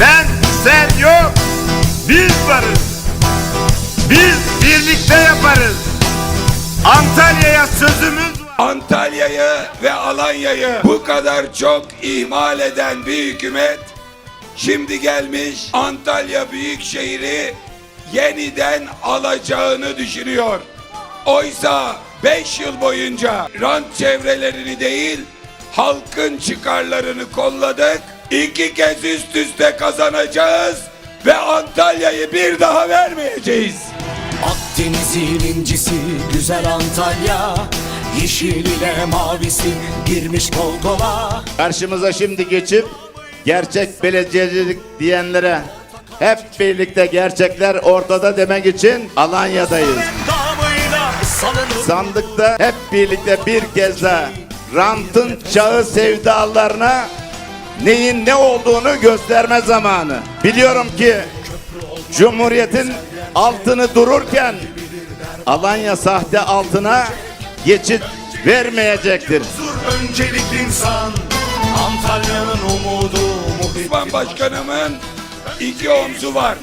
Ben, sen yok. Biz varız. Biz birlikte yaparız. Antalya'ya sözümüz var. Antalya'yı ve Alanya'yı bu kadar çok ihmal eden bir hükümet şimdi gelmiş Antalya Büyükşehir'i yeniden alacağını düşünüyor. Oysa 5 yıl boyunca rant çevrelerini değil halkın çıkarlarını kolladık. İki kez üst üste kazanacağız ve Antalya'yı bir daha vermeyeceğiz. Akdeniz'in incisi güzel Antalya Yeşil ile mavisi girmiş kol kola Karşımıza şimdi geçip gerçek belediyecilik diyenlere hep birlikte gerçekler ortada demek için Alanya'dayız. Sandıkta hep birlikte bir kez daha rantın çağı sevdalarına neyin ne olduğunu gösterme zamanı. Biliyorum ki Cumhuriyet'in altını dururken Alanya sahte altına geçit vermeyecektir. öncelik insan Antalya'nın umudu muhit Osman Başkanımın iki omzu var.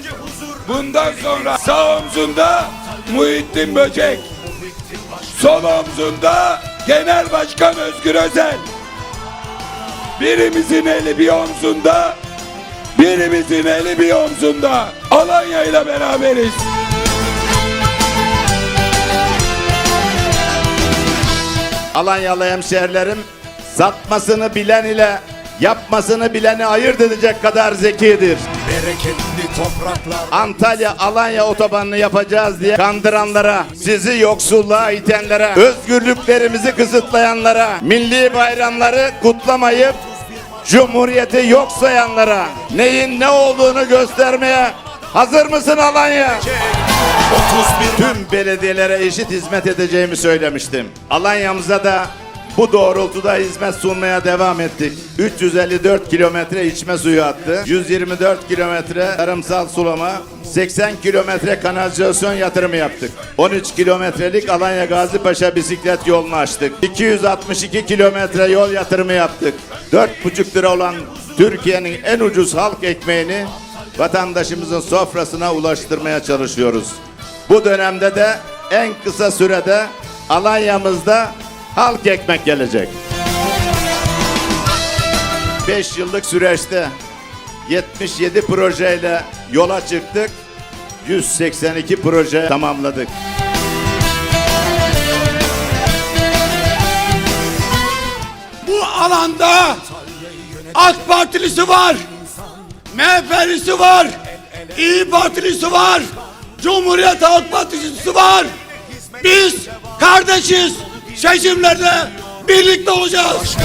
Bundan sonra sağ omzunda Muhittin Böcek, sol omzunda Genel Başkan Özgür Özel. Birimizin eli bir omzunda, birimizin eli bir omzunda. Alanya ile beraberiz. Alanyalı hemşehrilerim satmasını bilen ile yapmasını bileni ayırt edecek kadar zekidir. Bereketli topraklar Antalya Alanya otobanını yapacağız diye kandıranlara, sizi yoksulluğa itenlere, özgürlüklerimizi kısıtlayanlara, milli bayramları kutlamayıp Cumhuriyeti yok sayanlara neyin ne olduğunu göstermeye hazır mısın Alanya? 31 Tüm belediyelere eşit hizmet edeceğimi söylemiştim. Alanya'mıza da bu doğrultuda hizmet sunmaya devam ettik. 354 kilometre içme suyu hattı, 124 kilometre tarımsal sulama, 80 kilometre kanalizasyon yatırımı yaptık. 13 kilometrelik Alanya Gazipaşa bisiklet yolunu açtık. 262 kilometre yol yatırımı yaptık. 4,5 lira olan Türkiye'nin en ucuz halk ekmeğini vatandaşımızın sofrasına ulaştırmaya çalışıyoruz. Bu dönemde de en kısa sürede Alanya'mızda halk ekmek gelecek. 5 yıllık süreçte 77 projeyle yola çıktık. 182 proje tamamladık. Bu alanda AK Partilisi var, MHP'lisi var, İyi Partilisi var, Cumhuriyet Halk Partisi var. Biz kardeşiz. Seçimlerde birlikte olacağız.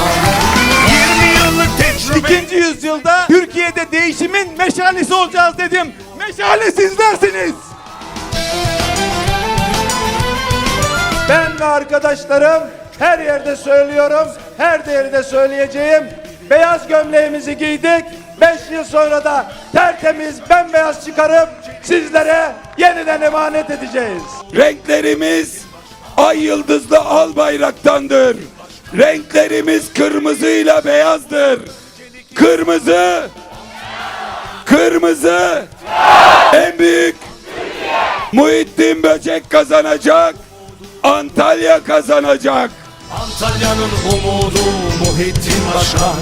20 yıllık tecrübe. İkinci yüzyılda Türkiye'de değişimin meşalesi olacağız dedim. Meşale sizlersiniz. Ben ve arkadaşlarım her yerde söylüyorum, her yerde söyleyeceğim. Beyaz gömleğimizi giydik. 5 yıl sonra da tertemiz bembeyaz çıkarıp sizlere yeniden emanet edeceğiz. Renklerimiz ay yıldızlı al bayraktandır. Renklerimiz kırmızıyla beyazdır. Kırmızı, kırmızı en büyük Muhittin Böcek kazanacak. Antalya kazanacak. Antalya'nın umudu Muhittin Başkan